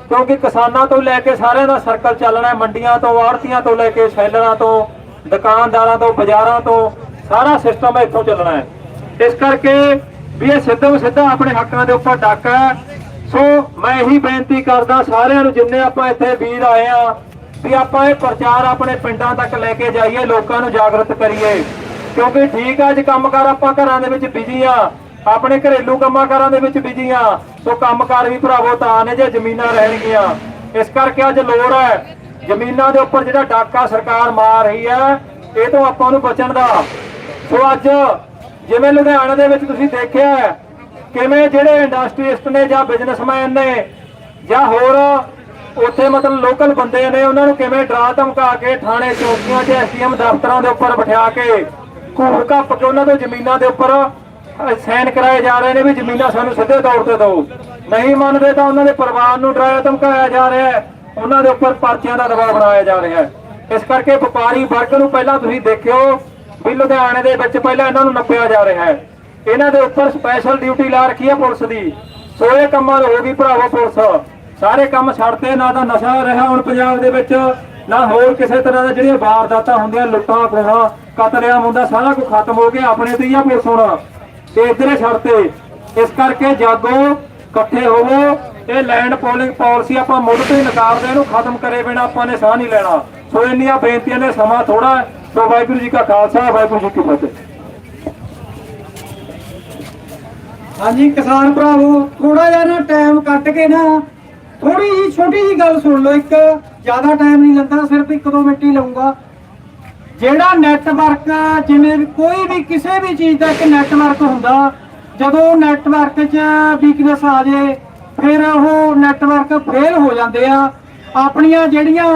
ਕਿਉਂਕਿ ਕਿਸਾਨਾਂ ਤੋਂ ਲੈ ਕੇ ਸਾਰਿਆਂ ਦਾ ਸਰਕਲ ਚੱਲਣਾ ਮੰਡੀਆਂ ਤੋਂ, ਆੜਤੀਆਂ ਤੋਂ ਲੈ ਕੇ ਸ਼ੈਲਰਾਂ ਤੋਂ, ਦੁਕਾਨਦਾਰਾਂ ਤੋਂ, ਬਾਜ਼ਾਰਾਂ ਤੋਂ, ਸਾਰਾ ਸਿਸਟਮ ਇੱਥੋਂ ਚੱਲਣਾ ਹੈ। ਇਸ ਕਰਕੇ ਵੀ ਇਹ ਸਿੱਧਾ ਸਿੱਧਾ ਆਪਣੇ ਹੱਕਾਂ ਦੇ ਉੱਪਰ ਡੱਕ ਹੈ। ਸੋ ਮੈਂ ਇਹੀ ਬੇਨਤੀ ਕਰਦਾ ਸਾਰਿਆਂ ਨੂੰ, ਜਿੰਨੇ ਆਪਾਂ ਇੱਥੇ ਵੀਰ ਆਏ ਆ, ਵੀ ਆਪਾਂ ਇਹ ਪ੍ਰਚਾਰ ਆਪਣੇ ਪਿੰਡਾਂ ਤੱਕ ਲੈ ਕੇ ਜਾਈਏ, ਲੋਕਾਂ ਨੂੰ ਜਾਗਰਤ ਕਰੀਏ। ਕਿਉਂਕਿ ਠੀਕ ਆ, ਅੱਜ ਕੰਮਕਾਰ ਆਪਾਂ ਘਰਾਂ ਦੇ ਵਿੱਚ ਬਿਜ਼ੀ ਆ, ਆਪਣੇ ਘਰੇਲੂ ਕੰਮਾਂ ਦੇ ਵਿੱਚ ਬਿਜ਼ੀ ਆ, ਸੋ ਕੰਮਕਾਰ ਵੀ ਭਰਾਵੋ ਤਾਂ ਨੇ ਜੇ ਜ਼ਮੀਨਾਂ ਰਹਿਣਗੀਆਂ। ਇਸ ਕਰਕੇ ਅੱਜ ਲੋੜ ਹੈ, ਜ਼ਮੀਨਾਂ ਦੇ ਉੱਪਰ ਜਿਹੜਾ ਡਾਕਾ ਸਰਕਾਰ ਮਾਰ ਰਹੀ ਹੈ, ਇਹ ਤੋਂ ਆਪਾਂ ਨੂੰ ਬਚਣ ਦਾ। ਸੋ ਅੱਜ ਜਿਵੇਂ ਲੁਧਿਆਣਾ ਦੇ ਵਿੱਚ ਤੁਸੀਂ ਦੇਖਿਆ ਕਿਵੇਂ ਜਿਹੜੇ ਇੰਡਸਟਰੀਸਟ ਨੇ ਜਾਂ ਬਿਜ਼ਨਸਮੈਨ ਨੇ ਜਾਂ ਹੋਰ ਉੱਥੇ ਮਤਲਬ ਲੋਕਲ ਬੰਦੇ ਨੇ, ਉਹਨਾਂ ਨੂੰ ਕਿਵੇਂ ਡਰਾ ਧਮਕਾ ਕੇ ਥਾਣੇ ਚੌਕੀਆਂ 'ਚ ਐਸਡੀਐਮ ਦਫ਼ਤਰਾਂ ਦੇ ਉੱਪਰ ਬਿਠਾ ਕੇ ਘੂਰ ਘੱਪ ਕੇ ਉਹਨਾਂ ਤੋਂ ਜ਼ਮੀਨਾਂ ਦੇ ਉੱਪਰ ਸਾਈਨ ਕਰਾਏ ਜਾ ਰਹੇ ਨੇ ਵੀ ਜ਼ਮੀਨਾਂ ਸਾਨੂੰ ਸਿੱਧੇ ਤੌਰ ਤੇ ਦਿਓ। ਨਹੀਂ ਮੰਨਦੇ ਤਾਂ ਉਹਨਾਂ ਦੇ ਪਰਿਵਾਰ ਨੂੰ ਡਰਾਇਆ ਧਮਕਾਇਆ ਜਾ ਰਿਹਾ ਹੈ, ਉਹਨਾਂ ਦੇ ਉੱਪਰ ਪਰਚਿਆਂ ਦਾ ਦਬਾਅ ਬਣਾਇਆ ਜਾ ਰਿਹਾ ਹੈ। ਇਸ ਕਰਕੇ ਵਪਾਰੀ ਵਰਗ ਨੂੰ ਪਹਿਲਾਂ ਤੁਸੀਂ ਦੇਖਿਓ ਵੀ ਲੁਧਿਆਣੇ ਦੇ ਵਿੱਚ ਪਹਿਲਾਂ ਇਹਨਾਂ ਨੂੰ ਨੱਪਿਆ ਜਾ ਰਿਹਾ ਹੈ। ਇਹਨਾਂ ਦੇ ਉੱਪਰ ਸਪੈਸ਼ਲ ਡਿਊਟੀ ਲਾ ਰੱਖੀ ਹੈ ਪੁਲਿਸ ਦੀ। ਸੋ ਇਹ ਕੰਮਾਂ ਨੂੰ ਹੋ ਗਈ ਭਰਾਵੋ ਪੁਲਿਸ। ਸਾਰੇ ਕੰਮ ਛੱਡਤੇ, ਨਾ ਤਾਂ ਨਸ਼ਾ ਰਿਹਾ ਹੁਣ ਪੰਜਾਬ ਦੇ ਵਿੱਚ, ਨਾ ਹੋਰ ਕਿਸੇ ਤਰ੍ਹਾਂ ਦਾ ਜਿਹੜੀਆਂ ਵਾਰਦਾਤਾਂ ਹੁੰਦੀਆਂ, ਲੁੱਟਾਂ, ਖੋਹਾਂ, ਕਤਲੇਆਮ ਹੁੰਦਾ, ਸਾਰਾ ਕੁਝ ਖਤਮ ਹੋ ਗਿਆ ਆਪਣੇ ਤੇ ਹੀ ਆ ਪੁਲਿਸ ਹੁਣ। ਤੇ ਇੱਧਰੇ ਛੱਡਤੇ। ਇਸ ਕਰਕੇ ਜਾਗੋ, ਇਕੱਠੇ ਹੋਵੋ। ਇਹ ਲੈਂਡ ਪੋਲਿੰਗ ਪਾਲਿਸੀ ਆਪਾਂ ਮੁੱਢ ਤੋਂ ਹੀ ਨਕਾਰਦੇ ਇਹਨੂੰ ਖਤਮ ਕਰੇ ਬਿਨਾ ਆਪਾਂ ਨੇ ਸਾਹ ਨਹੀਂ ਲੈਣਾ। ਸੋ ਇੰਨੀਆਂ ਬੇਨਤੀਆਂ ਨੇ, ਸਮਾਂ ਥੋੜਾ ਸੋ ਵਾਹਿਗੁਰੂ ਜੀ ਕਾ ਖਾਲਸਾ, ਵਾਹਿਗੁਰੂ ਜੀ ਕੀ ਫਤਿਹ। ਹਾਂਜੀ ਕਿਸਾਨ ਭਰਾਵੋ ਥੋੜਾ ਜਿਹਾ ਨਾ ਟਾਈਮ ਕੱਟ ਕੇ ਨਾ ਥੋੜੀ ਜੀ ਛੋਟੀ ਜੀ ਗੱਲ ਸੁਣ ਲਓ ਇੱਕ, ਜ਼ਿਆਦਾ ਟਾਈਮ ਨਹੀਂ ਲੈਂਦਾ ਸਿਰਫ 1-2 ਮਿੰਟ ਹੀ ਲਊਂਗਾ। ਜਿਹੜਾ ਨੈਟਵਰਕ ਜਿਵੇਂ ਕੋਈ ਵੀ ਕਿਸੇ ਵੀ ਚੀਜ਼ ਦਾ ਇੱਕ ਨੈਟਵਰਕ ਹੁੰਦਾ, ਜਦੋਂ ਨੈਟਵਰਕ 'ਚ ਵੀਕਨੈਸ ਆ ਜੇ, ਫਿਰ ਉਹ ਨੈਟਵਰਕ ਫੇਲ ਹੋ ਜਾਂਦੇ ਆ। ਆਪਣੀਆਂ ਜਿਹੜੀਆਂ,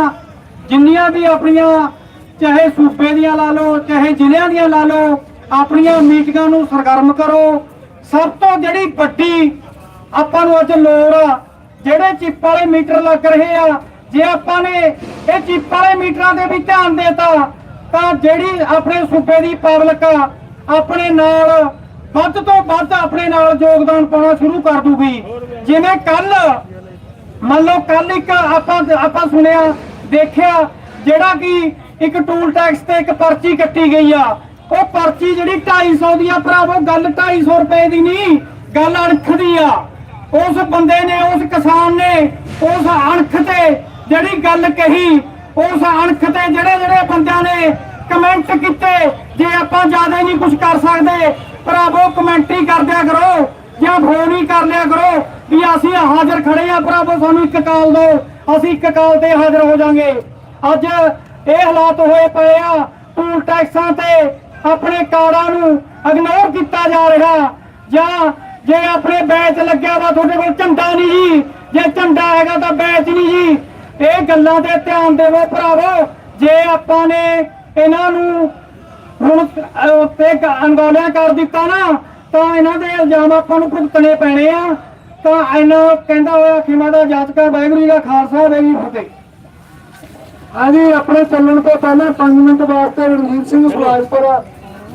ਜਿੰਨੀਆਂ ਵੀ ਆਪਣੀਆਂ, ਚਾਹੇ ਸੂਬੇ ਦੀਆਂ ਲਾ ਲਓ, ਚਾਹੇ ਜ਼ਿਲ੍ਹਿਆਂ ਦੀਆਂ ਲਾ ਲਓ, ਆਪਣੀਆਂ ਮੀਟਿੰਗਾਂ ਨੂੰ ਸਰਗਰਮ ਕਰੋ। ਸਭ ਤੋਂ ਜਿਹੜੀ ਵੱਡੀ ਆਪਾਂ ਨੂੰ ਅੱਜ ਲੋੜ ਆ, ਜਿਹੜੇ ਚਿੱਪ ਵਾਲੇ ਮੀਟਰ ਲੱਗ ਰਹੇ ਆ, ਜੇ ਆਪਾਂ ਨੇ ਇਹ ਚਿੱਪ ਵਾਲੇ ਮੀਟਰਾਂ ਦੇ ਵੀ ਧਿਆਨ ਦੇਤਾ, ਤਾਂ ਜਿਹੜੀ ਆਪਣੇ ਸੂਬੇ ਦੀ ਪਬਲਿਕ ਆ, ਆਪਣੇ ਨਾਲ ਵੱਧ ਤੋਂ ਵੱਧ ਆਪਣੇ ਨਾਲ ਯੋਗਦਾਨ ਪਾਉਣਾ ਸ਼ੁਰੂ ਕਰ ਦੂਗੀ। ਜਿਵੇਂ ਕੱਲ, ਮੰਨ ਲਓ ਕੱਲ ਇੱਕ ਆਪਾਂ ਆਪਾਂ ਸੁਣਿਆ, ਦੇਖਿਆ, ਜਿਹੜਾ ਕਿ ਇੱਕ ਟੂਲ ਟੈਕਸ ਤੇ ਇੱਕ ਪਰਚੀ ਕੱਟੀ ਗਈ ਆ ਉਹ ਪਰਚੀ ਜਿਹੜੀ 250 ਦੀ ਆ ਭਰਾਵੋ, ਗੱਲ 250 ਰੁਪਏ ਦੀ ਨਹੀਂ, ਗੱਲ ਅਣਖ ਦੀ ਆ। ਉਸ ਬੰਦੇ ਨੇ, ਉਸ ਕਿਸਾਨ ਨੇ, ਉਸ ਅਣਖ ਤੇ ਜਿਹੜੀ ਗੱਲ ਕਹੀ, ਉਸ ਅਣਖ ਤੇ ਜਿਹੜੇ ਜਿਹੜੇ ਬੰਦਿਆਂ ਨੇ ਕਮੈਂਟ ਕੀਤੇ, ਜੇ ਆਪਾਂ ਜ਼ਿਆਦਾ ਨਹੀਂ ਕੁਝ ਕਰ ਸਕਦੇ, ਭਰਾਵੋ ਕਮੈਂਟ ਹੀ ਕਰਦਿਆ ਕਰੋ, ਜਾਂ ਫੋਨ ਹੀ ਕਰ ਲਿਆ ਕਰੋ, ਵੀ ਅਸੀਂ ਹਾਜ਼ਰ ਖੜੇ ਆ, ਭਰਾਵੋ, ਸਾਨੂੰ ਇੱਕ ਕਾਲ ਦਿਓ, ਅਸੀਂ ਇੱਕ ਕਾਲ ਤੇ ਹਾਜ਼ਰ ਹੋ ਜਾਾਂਗੇ। ਅੱਜ ਇਹ ਹਾਲਾਤ ਹੋਏ ਪਏ ਆ ਟੂਲ ਟੈਕਸਾਂ ਤੇ ਆਪਣੇ ਕਾਰਾਂ ਨੂੰ ਇਗਨੋਰ ਕੀਤਾ ਜਾ ਰਿਹਾ। ਜਾਂ ਜੇ ਆਪਣੇ ਬੈਚ ਲੱਗਿਆ ਵਾ ਤੁਹਾਡੇ ਕੋਲ ਝੰਡਾ ਨਹੀਂ ਜੀ ਜੇ ਝੰਡਾ ਹੈਗਾ ਤਾਂ ਬੈਚ ਨਹੀਂ ਜੀ। ਇਹ ਗੱਲਾਂ ਤੇ ਧਿਆਨ ਦੇਵੋ ਭਰਾਵੋ। ਜੇ ਆਪਾਂ ਨੇ ਇਹਨਾਂ ਨੂੰ ਹੁਣ ਅਹ, ਅੰਗੋਲਿਆਂ ਕਰ ਦਿੱਤਾ ਨਾ ਤਾਂ ਇਹਨਾਂ ਦੇ ਇਲਜ਼ਾਮ ਆਪਾਂ ਨੂੰ ਭੁਗਤਣੇ ਪੈਣੇ ਆ। ਤਾਂ ਇਹਨਾਂ ਕਹਿੰਦਾ ਹੋਇਆ ਖਿਮਾ ਦਾ ਜਾਤਕਾ ਵਾਹਿਗੁਰੂ ਦਾ ਖਾਲਸਾ ਵਾਹਿਗੁਰੂ ਜੀ ਫਤਿਹ। ਹਾਂਜੀ ਆਪਣੇ ਚੱਲਣ ਤੋਂ ਪਹਿਲਾਂ 5 ਮਿੰਟ ਵਾਸਤੇ ਰਣਜੀਤ ਸਿੰਘ ਸੁਭਾਸ਼ਪੁਰ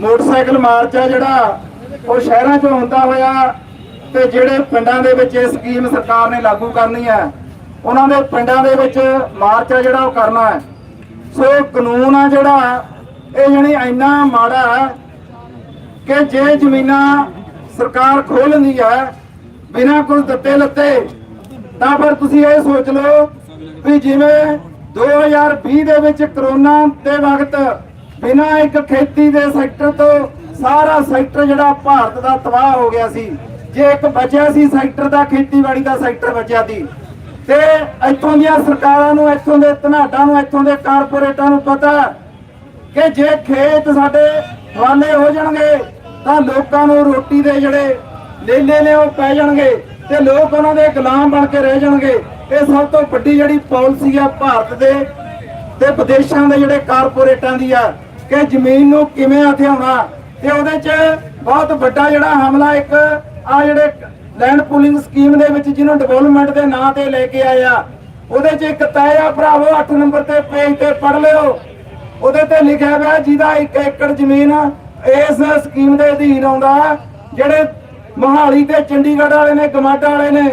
ਮੋਟਰਸਾਈਕਲ ਮਾਰਚ ਆ ਜਿਹੜਾ, ਉਹ ਸ਼ਹਿਰਾਂ 'ਚੋਂ ਹੁੰਦਾ ਹੋਇਆ ਤੇ ਜਿਹੜੇ ਪਿੰਡਾਂ ਦੇ ਵਿੱਚ ਇਹ ਸਕੀਮ ਸਰਕਾਰ ਨੇ ਲਾਗੂ ਕਰਨੀ ਹੈ, ਉਹਨਾਂ ਦੇ ਪਿੰਡਾਂ ਦੇ ਵਿੱਚ ਮਾਰਚ ਆ ਜਿਹੜਾ ਉਹ ਕਰਨਾ ਹੈ। ਸੋ ਕਾਨੂੰਨ ਆ ਜਿਹੜਾ, ਇਹ ਜਣੀ ਇੰਨਾ ਮਾੜਾ ਹੈ ਕਿ ਜੇ ਜ਼ਮੀਨਾਂ ਸਰਕਾਰ ਖੋਹ ਲੈਂਦੀ ਹੈ, ਬਿਨਾਂ ਕੁਝ ਦਿੱਤੇ ਲੱਤੇ, ਤਾਂ ਫਿਰ ਤੁਸੀਂ ਇਹ ਸੋਚ ਲਓ ਵੀ ਜਿਵੇਂ 2020 ਦੇ ਵਿੱਚ ਕਰੋਨਾ ਦੇ ਵਕਤ ਬਿਨਾਂ ਇੱਕ ਖੇਤੀ ਦੇ ਸੈਕਟਰ ਤੋਂ ਸਾਰਾ ਸੈਕਟਰ ਜਿਹੜਾ ਭਾਰਤ ਦਾ ਤਬਾਹ ਹੋ ਗਿਆ ਸੀ, ਜੇ ਇੱਕ ਬਚਿਆ ਸੀ ਸੈਕਟਰ ਦਾ, ਖੇਤੀਬਾੜੀ ਦਾ ਸੈਕਟਰ ਬਚਿਆ ਸੀ। ਤੇ ਇੱਥੋਂ ਦੀਆਂ ਸਰਕਾਰਾਂ ਨੂੰ, ਇੱਥੋਂ ਦੇ ਧਨਾਡਾਂ ਨੂੰ, ਇੱਥੋਂ ਦੇ ਕਾਰਪੋਰੇਟਾਂ ਨੂੰ ਪਤਾ ਕਿ ਜੇ ਖੇਤ ਸਾਡੇ ਹਵਾਲੇ ਹੋ ਜਾਣਗੇ, ਤਾਂ ਲੋਕਾਂ ਨੂੰ ਰੋਟੀ ਦੇ ਜਿਹੜੇ ਲੇਲੇ ਨੇ ਉਹ ਪੈ ਜਾਣਗੇ ਤੇ ਲੋਕ ਉਹਨਾਂ ਦੇ ਗੁਲਾਮ ਬਣ ਕੇ ਰਹਿ ਜਾਣਗੇ। ਇਹ ਸਭ ਤੋਂ ਵੱਡੀ ਜਿਹੜੀ ਪਾਲਿਸੀ ਆ ਭਾਰਤ ਦੇ ਤੇ ਵਿਦੇਸ਼ਾਂ ਦੇ ਜਿਹੜੇ ਕਾਰਪੋਰੇਟਾਂ ਦੀ ਆ ਕਿ ਜ਼ਮੀਨ ਨੂੰ ਕਿਵੇਂ ਹਥਿਆਉਣਾ ਤੇ ਉਹਦੇ 'ਚ ਬਹੁਤ ਵੱਡਾ ਜਿਹੜਾ ਹਮਲਾ ਇੱਕ ਆ ਜਿਹੜੇ ਲੈਂਡ ਪੂਲਿੰਗ ਸਕੀਮ ਦੇ ਵਿੱਚ ਜਿਹਨੂੰ ਡਿਵੈਲਪਮੈਂਟ ਦੇ ਨਾਂ ਤੇ ਲੈ ਕੇ ਆਇਆ। ਉਹਦੇ 'ਚ ਇੱਕ ਤੈਅ ਭਰਾਵੋ 8 ਨੰਬਰ ਤੇ ਪੇਜ ਤੇ ਪੜ ਲਿਓ। ਉਹਦੇ ਤੇ ਲਿਖਿਆ ਹੋਇਆ ਜਿਹਦਾ 1 ਏਕੜ ਜ਼ਮੀਨ ਇਸ ਸਕੀਮ ਦੇ ਅਧੀਨ ਆਉਂਦਾ। ਜਿਹੜੇ ਮੋਹਾਲੀ ਤੇ ਚੰਡੀਗੜ੍ਹ ਵਾਲੇ ਨੇ, ਗਮਾਡਾ ਵਾਲੇ ਨੇ,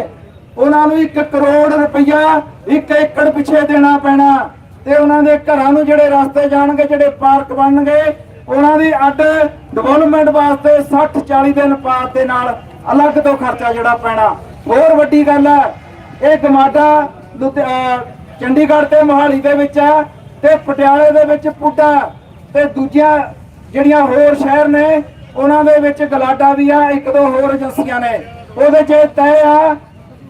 ਉਹਨਾਂ ਨੂੰ 1 ਕਰੋੜ ਰੁਪਈਆ 1 ਏਕੜ ਪਿੱਛੇ ਦੇਣਾ ਪੈਣਾ। ਤੇ ਉਹਨਾਂ ਦੇ ਘਰਾਂ ਨੂੰ ਜਿਹੜੇ ਰਸਤੇ ਜਾਣਗੇ, ਜਿਹੜੇ ਪਾਰਕ ਬਣਨਗੇ, ਉਹਨਾਂ ਦੀ ਅੱਡ ਡਿਵੈਲਪਮੈਂਟ ਵਾਸਤੇ 60 40 ਦਿਨ ਅਨੁਪਾਤ ਦੇ ਨਾਲ ਅਲੱਗ ਤੋਂ ਖਰਚਾ ਜਿਹੜਾ ਪੈਣਾ। ਹੋਰ ਵੱਡੀ ਗੱਲ ਹੈ, ਇਹ ਗਮਾਡਾ ਚੰਡੀਗੜ੍ਹ ਤੇ ਮੋਹਾਲੀ ਦੇ ਵਿੱਚ ਆ ਤੇ ਪਟਿਆਲੇ ਦੇ ਵਿੱਚ ਪੁੱਡਾ ਤੇ ਦੂਜੀਆਂ ਜਿਹੜੀਆਂ ਹੋਰ ਸ਼ਹਿਰ ਨੇ, ਉਹਨਾਂ ਦੇ ਵਿੱਚ ਗਲਾਡਾ ਵੀ ਆ ਇੱਕ ਦੋ ਹੋਰ ਏਜੰਸੀਆਂ ਨੇ। ਉਹਦੇ 'ਚ ਇਹ ਤੈਅ ਆ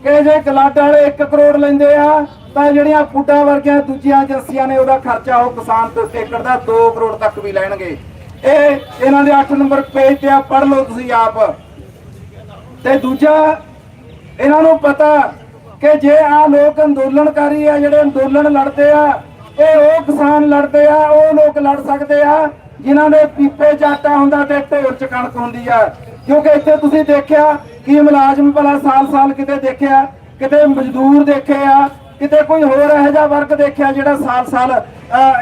ਕਿ ਜੇ ਗਲਾਡਾ ਵਾਲੇ 1 ਕਰੋੜ ਲੈਂਦੇ ਆ ਤਾਂ ਜਿਹੜੀਆਂ ਪੁੱਡਾ ਵਰਗੀਆਂ ਦੂਜੀਆਂ ਏਜੰਸੀਆਂ ਨੇ ਉਹਦਾ ਖਰਚਾ ਉਹ ਕਿਸਾਨ ਤੋਂ ਏਕੜ ਦਾ 2 ਕਰੋੜ ਤੱਕ ਵੀ ਲੈਣਗੇ। ਇਹ ਇਹਨਾਂ ਦੇ 8 ਨੰਬਰ ਪੇਜ ਤੇ ਆ, ਪੜ੍ਹ ਲਓ ਤੁਸੀਂ ਆਪ। ਤੇ ਦੂਜਾ, ਇਹਨਾਂ ਨੂੰ ਪਤਾ ਕਿ ਜੇ ਆ ਲੋਕ ਅੰਦੋਲਨਕਾਰੀ ਆ, ਜਿਹੜੇ ਅੰਦੋਲਨ ਲੜਦੇ ਆ, ਇਹ ਉਹ ਕਿਸਾਨ ਲੜਦੇ ਆ, ਉਹ ਲੋਕ ਲੜ ਸਕਦੇ ਆ, ਜਿਨ੍ਹਾਂ ਦੇ ਪੀਪੇ ਜਾਟਾ ਹੁੰਦਾ ਤੇ ਢੇਰ 'ਚ ਕਣਕ ਹੁੰਦੀ ਆ। ਕਿਉਂਕਿ ਇੱਥੇ ਤੁਸੀਂ ਦੇਖਿਆ ਕਿ ਮੁਲਾਜ਼ਮ ਭਲਾ ਸਾਲ-ਸਾਲ ਕਿਤੇ ਦੇਖਿਆ, ਕਿਤੇ ਮਜ਼ਦੂਰ ਦੇਖੇ ਆ ਕਿਤੇ ਕੋਈ ਹੋਰ ਇਹੋ ਜਿਹਾ ਵਰਗ ਦੇਖਿਆ ਜਿਹੜਾ ਸਾਲ-ਸਾਲ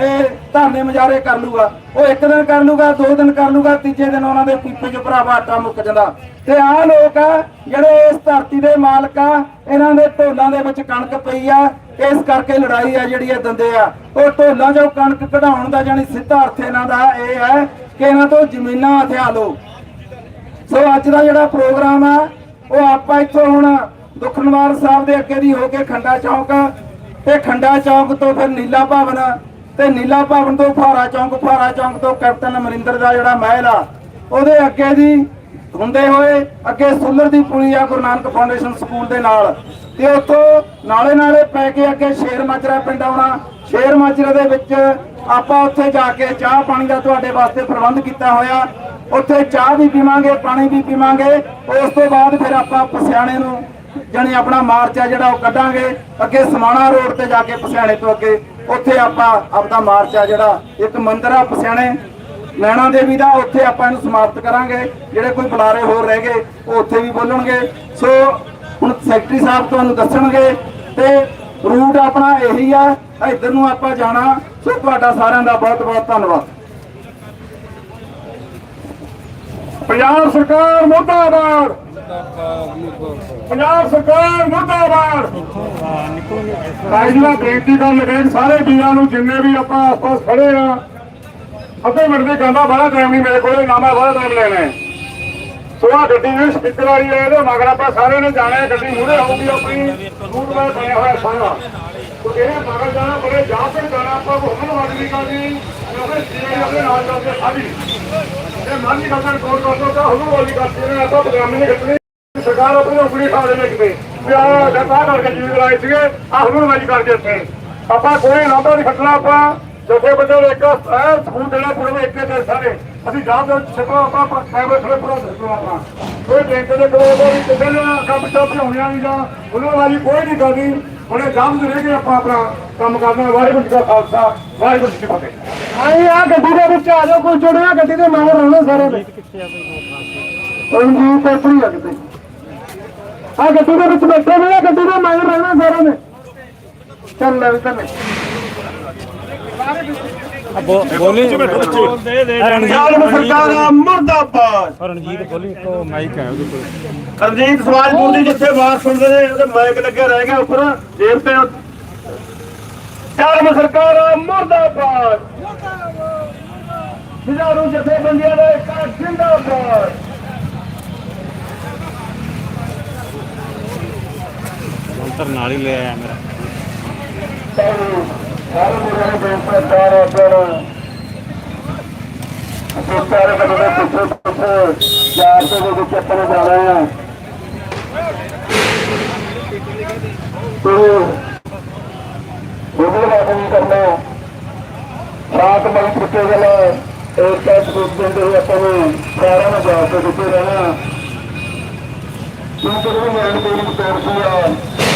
ਇਹ ਧਰਨੇ ਮੁਜ਼ਾਹਰੇ ਕਰ ਲੂਗਾ? ਉਹ ਇੱਕ ਦਿਨ ਕਰ ਲੂਗਾ, ਦੋ ਦਿਨ ਕਰ ਲੂਗਾ, ਤੀਜੇ ਦਿਨ ਉਹਨਾਂ ਦੇ ਪੀਪੇ 'ਚ ਭਰਾਵਾ ਆਟਾ ਮੁੱਕ ਜਾਂਦਾ। ਤੇ ਆਹ ਲੋਕ ਆ, ਜਿਹੜੇ ਇਸ ਧਰਤੀ ਦੇ ਮਾਲਕ ਆ, ਇਹਨਾਂ ਦੇ ਢੋਲਾਂ ਦੇ ਵਿੱਚ ਕਣਕ ਪਈ ਆ, ਇਸ ਕਰਕੇ ਲੜਾਈ ਆ ਜਿਹੜੀ ਇਹ ਦਿੰਦੇ ਆ। ਉਹ ਢੋਲਾਂ 'ਚੋਂ ਕਣਕ ਕਢਾਉਣ ਦਾ ਜਾਨੀ ਸਿੱਧਾ ਅਰਥ ਇਹਨਾਂ ਦਾ ਇਹ ਹੈ ਕਿ ਇਹਨਾਂ ਤੋਂ ਜ਼ਮੀਨਾਂ ਹਥਿਆ ਲਓ। ਸੋ ਅੱਜ ਦਾ ਜਿਹੜਾ ਪ੍ਰੋਗਰਾਮ ਆ, ਉਹ ਆਪਾਂ ਇੱਥੋਂ ਹੁਣ ਦੁਖਨਵਾਰ ਸਾਹਿਬ ਦੇ ਅੱਗੇ ਦੀ ਹੋ ਕੇ ਖੰਡਾ ਚੌਂਕ ਤੇ ਖੰਡਾ ਚੌਂਕ ਤੋਂ ਫਿਰ ਨੀਲਾ ਭਵਨ ਤੇ ਨੀਲਾ ਭਵਨ ਤੋਂ ਫਾਰਾ ਚੌਂਕ ਫਾਰਾ ਚੌਕ ਤੋਂ ਕੈਪਟਨ ਅਮਰਿੰਦਰ ਦਾ ਜਿਹੜਾ ਮਹਿਲ ਆ, ਉਹਦੇ ਅੱਗੇ ਦੀ ਹੁੰਦੇ ਹੋਏ ਅੱਗੇ ਸੁੱਲਰ ਦੀ ਪੁਲੀ ਆ ਗੁਰੂ ਨਾਨਕ ਫਾਊਂਡੇਸ਼ਨ ਸਕੂਲ ਦੇ ਨਾਲ। ਤੇ ਉੱਥੋਂ ਨਾਲੇ ਨਾਲੇ ਪੈ ਕੇ ਅੱਗੇ ਸ਼ੇਰ ਮਾਜਰਾ ਪਿੰਡ ਆਉਣਾ। ਸ਼ੇਰ ਮਾਜਰੇ ਦੇ ਵਿੱਚ ਆਪਾਂ ਉੱਥੇ ਜਾ ਕੇ ਚਾਹ ਪਾਣੀ ਦਾ ਤੁਹਾਡੇ ਵਾਸਤੇ ਪ੍ਰਬੰਧ ਕੀਤਾ ਹੋਇਆ। ਉੱਥੇ ਚਾਹ ਵੀ ਪੀਵਾਂਗੇ, ਪਾਣੀ ਵੀ ਪੀਵਾਂਗੇ। ਉਸ ਤੋਂ ਬਾਅਦ ਫਿਰ ਆਪਾਂ ਪਸਿਆਣੇ ਨੂੰ ਜਾਣੀ ਆਪਣਾ ਮਾਰਚ ਆ ਜਿਹੜਾ ਉਹ ਕੱਢਾਂਗੇ, ਅੱਗੇ ਸਮਾਣਾ ਰੋਡ ਤੇ ਜਾ ਕੇ ਪਸਿਆਣੇ ਤੋਂ ਅੱਗੇ, ਉੱਥੇ ਆਪਾਂ ਆਪਦਾ ਮਾਰਚ ਆ ਜਿਹੜਾ, ਇੱਕ ਮੰਦਿਰ ਆ ਪਸਿਆਣੇ, ਨੈਣਾ ਦੇਵੀ ਦਾ, ਉੱਥੇ ਆਪਾਂ ਇਹਨੂੰ ਸਮਾਪਤ ਕਰਾਂਗੇ, ਜਿਹੜੇ ਕੋਈ ਬੁਲਾਰੇ ਹੋਰ ਰਹਿ ਗਏ, ਉਹ ਉੱਥੇ ਵੀ ਬੋਲਣਗੇ। ਸੋ, ਹੁਣ ਸੈਕਟਰੀ ਸਾਹਿਬ ਤੁਹਾਨੂੰ ਦੱਸਣਗੇ, ਤੇ ਰੂਟ ਆਪਣਾ ਇਹੀ ਆ, ਇੱਧਰ ਨੂੰ ਆਪਾਂ ਜਾਣਾ, ਸੋ ਤੁਹਾਡਾ ਸਾਰਿਆਂ ਦਾ ਬਹੁਤ ਬਹੁਤ ਧੰਨਵਾਦ। ਪੰਜਾਬ ਸਰਕਾਰ ਮੁਰਦਾਬਾਦ। ਪੰਜਾਬ ਸਰਕਾਰ ਮੁਰਦਾਬਾਦ। ਰਾਜਨਾ ਬੇਨਤੀ ਕਰਨ ਲੱਗੇ ਸਾਰੇ ਵੀਰਾਂ ਨੂੰ ਜਿੰਨੇ ਵੀ ਆਪਾਂ ਆਸ-ਪਾਸ ਖੜੇ ਆ, ਅੱਧੇ ਮਿੰਟ ਦੇ ਗਾਂਦਾ ਬੜਾ ਟਾਈਮ ਨਹੀਂ ਮੇਰੇ ਕੋਲੇ, ਨਾ ਮੈਂ ਬੜਾ ਟਾਈਮ ਲੈਣਾ ਹੈ। ਸੋ ਆਹ ਗੱਡੀ ਵੀ ਸਪੀਕਰ ਵਾਲੀ ਹੈ, ਇਹਦੇ ਮਗਰ ਆਪਾਂ ਸਾਰੇ ਨੇ ਜਾਣਾ ਗੱਡੀ ਮੂਹਰੇ ਹੋਊਗੀ ਆਪਣੀ ਰੂਟ ਮੈਂ ਬਣਿਆ ਹੋਇਆ ਸਾਰਾ। ਤੋ ਇਹਨੇ ਮਗਰ ਜਾਣਾ ਬੜੇ ਜਾਂ ਤੇ ਜਾਣਾ ਆਪਾਂ ਹੁਕਮ ਵਾਲੀ ਨਹੀਂ ਕਰਨੀ ਕਿਉਂਕਿ ਜਿਹੜੇ ਆਪਣੇ ਨਾਲ ਚੱਲਦੇ ਸਾਡੀ। ਇਹ ਮਨ ਨਹੀਂ ਕਰਦਾ ਕੋਲ ਕਰ ਦੋ ਤਾਂ ਹੁਕਮ ਵਾਲੀ ਕਰਦੀ ਨੇ ਆਪਾਂ ਪ੍ਰੋਗਰਾਮ ਨਹੀਂ ਕੱਟਣੀ ਸਰਕਾਰ ਆਪਣੀ ਉਪਰੀ ਖਾ ਲੈਣੇ ਕਿਤੇ ਵੀ ਕਰਕੇ ਜੀਵ ਲਾਏ ਸੀਗੇ, ਆਹ ਕਰਕੇ ਇੱਥੇ ਆਪਾਂ ਕੋਈ ਨਾਂਦਾ ਨਹੀਂ ਖੱਟਣਾ ਆਪਾਂ। ਜੱਥੇ ਬੰਦੇ ਨੂੰ ਇੱਕ, ਐ ਸਕੂਲ ਦੇਣਾ ਪੂਰੇ ਇੱਕ ਦੇ ਸਾਰੇ। ਅਸੀਂ ਜਾਂ ਤੇ ਛਕੋ ਆਪਾਂ ਸਾਈਬਰ ਖੜੇ ਪੜਾ ਦਿੱਤੋ ਆਪਾਂ। ਕੋਈ ਬੈਂਕ ਦੇ ਕੋਲ ਵੀ ਕਿਸੇ ਨੇ ਕੰਮ ਸਟਾਪ ਹੋਣਿਆ ਨਹੀਂ ਜਾਂ ਉਹਨਾਂ ਵਾਲੀ ਕੋਈ ਨਹੀਂ ਕਰਦੀ ਉਹਨੇ ਜਾਮ ਦੇ ਰਹਿ ਕੇ ਆਪਾਂ ਆਪਣਾ ਕੰਮ ਕਰਨਾ ਵਾਹਿਗੁਰੂ ਜੀ ਕਾ ਖਾਲਸਾ, ਵਾਹਿਗੁਰੂ ਜੀ ਕੀ ਫਤਿਹ। ਆਈ ਆ ਗੱਡੀ ਦੇ ਵਿੱਚ ਆ ਜਾਓ, ਕੋਈ ਜੁੜਿਆ ਗੱਡੀ ਦੇ ਮਗਰ ਰਹਿਣਾ ਸਾਰੇ ਨੇ ਰਣਜੀਤ ਆਪਣੀ ਆ ਕਿਤੇ। ਆ ਗੱਡੀ ਦੇ ਵਿੱਚ ਬੈਠੇ ਨੇ ਆ, ਗੱਡੀ ਦੇ ਮਗਰ ਰਹਿਣਾ ਸਾਰਿਆਂ ਨੇ ਚੱਲ ਲੈ ਵੀ ਤਨੇ ਬੋਲੀ। ਪੰਜਾਬ ਸਰਕਾਰ ਮਰਦਾਬਾਦ। ਰਣਜੀਤ ਬੋਲੀ ਕੋ ਮਾਈਕ ਹੈ ਉਹਦੇ ਕੋਲ। ਰਣਜੀਤ ਸਵਾਜਪੁਰ ਦੀ ਜਿੱਥੇ ਬਾਤ ਸੁਣਦੇ ਨੇ ਉਹਦੇ ਮਾਈਕ ਲੱਗਿਆ ਰਹਿ ਗਿਆ ਉੱਪਰ ਜੇਬ ਤੇ। ਪੰਜਾਬ ਸਰਕਾਰ ਮਰਦਾਬਾਦ। ਹਜ਼ਾਰਾਂ ਜਥੇਬੰਦੀਆਂ ਦਾ ਇੱਕ ਜਿੰਦਾਬਾਦ। ਮੰਤਰ ਨਾਲ ਹੀ ਲੈ ਆਇਆ ਮੇਰਾ। ਸਾਰੇ ਮੁੰਡਿਆਂ ਨੂੰ ਬੇਨਤੀ ਹੈ ਚਾਰ ਸਾਰੇ ਬੰਦੇ ਪਿੱਛੇ 400 ਦੇ ਵਿੱਚ ਆਪਾਂ ਜਾਣਾ ਆ ਤੇ ਉਹਦੇ ਬਾਅਦ ਕਰਨਾ। ਸ਼ਾਂਤ ਮਨ ਪੁੱਤੇ ਗਲ ਇੱਕ ਟੈਸਟ ਦੇ ਦੇ ਆਪਾਂ ਨੂੰ ਸਾਰਿਆਂ ਨੂੰ ਜਾ ਕੇ ਦਿੱਤੇ ਰਹਿਣਾ। ਕਿਉਂਕਿ ਉਹ ਮੈਂ ਕੋਈ ਨਹੀਂ ਤੋੜਦੀ ਆ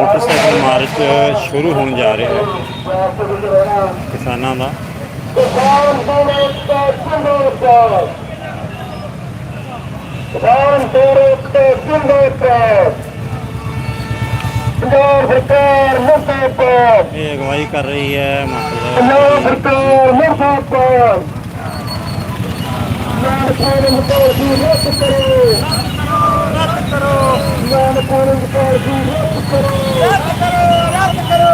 ਮੋਟਰਸਾਈਕਲ ਮਾਰਚ ਸ਼ੁਰੂ ਹੋਣ ਜਾ ਰਿਹਾ ਹੈ ਕਿਸਾਨਾਂ ਦਾ। ਕਿਸਾਨ ਦੋਨੇ ਦਾ ਜਿੰਦਾਬਾਦ ਕਿਸਾਨ ਦੋਨੇ ਦਾ ਜਿੰਦਾਬਾਦ ਪੰਜਾਬ ਸਰਕਾਰ ਮੁਰਦਾਬਾਦ ਇਹ ਅਗਵਾਈ ਕਰ ਰਹੀ ਹੈ ਪੰਜਾਬ ਮਾਤਾ ਸਰਕਾਰ ਮੁਰਦਾਬਾਦ ਨਾਨ ਕਾਨੂੰਨ ਮੁਤਾਬਕ ਰੱਦ ਕਰੋ। ਰੱਦ ਕਰੋ। ਨਾਨ ਕਾਨੂੰਨ ਮੁਤਾਬਕ ਰੱਦ ਕਰੋ ਰੱਦ ਕਰੋ ਰੱਦ ਕਰੋ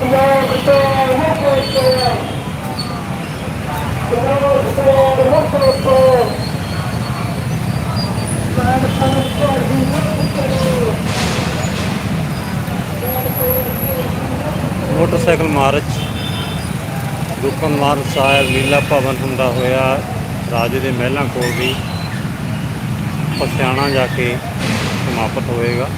ਪੰਜਾਬ ਸਰਕਾਰ ਮੁਰਦਾਬਾਦ ਪੰਜਾਬ ਸਰਕਾਰ ਮੁਰਦਾਬਾਦ ਨਾਨ ਕਾਨੂੰਨ ਮੁਤਾਬਕ ਰੱਦ ਕਰੋ ਮੋਟਰਸਾਈਕਲ ਮਾਰਚ ਦੁਖਨ ਮਾਰਚ ਸਾਹਿਬ ਲੀਲਾ ਭਵਨ ਹੁੰਦਾ ਹੋਇਆ, ਰਾਜੇ ਦੇ ਮਹਿਲਾਂ ਕੋਲ ਵੀ ਪਸਿਆਣਾ ਜਾ ਕੇ ਸਮਾਪਤ ਹੋਏਗਾ।